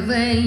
புறவையிலே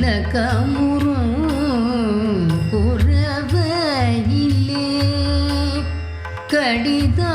கலகமுறும் குறவையிலே கடிதா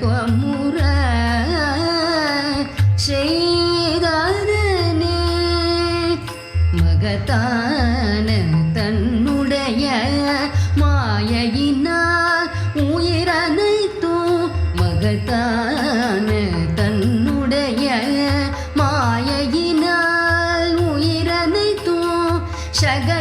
கொமுற செய்தது மகத்தான தன்னுடைய மாயையினால் உயிரனைத்தும் மகத்தான தன்னுடைய மாயையினால் உயிரனைத்தும் சக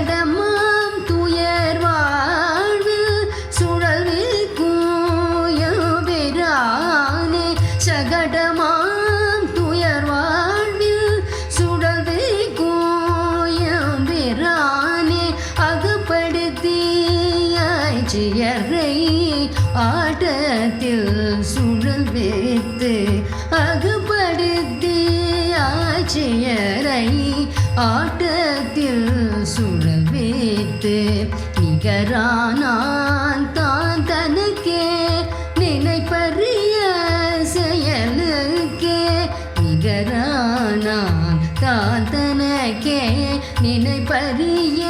ஆட்டத்தில் சுழல் வைத்து அகப்படுத்தி ஆட்சியரை ஆட்டத்தில் சுழல் வைத்து நிகரானான் தான் தனக்கே நினைப்பறிய செயலுக்கே நிகரானான் தான் தனக்கே நினைப்பறிய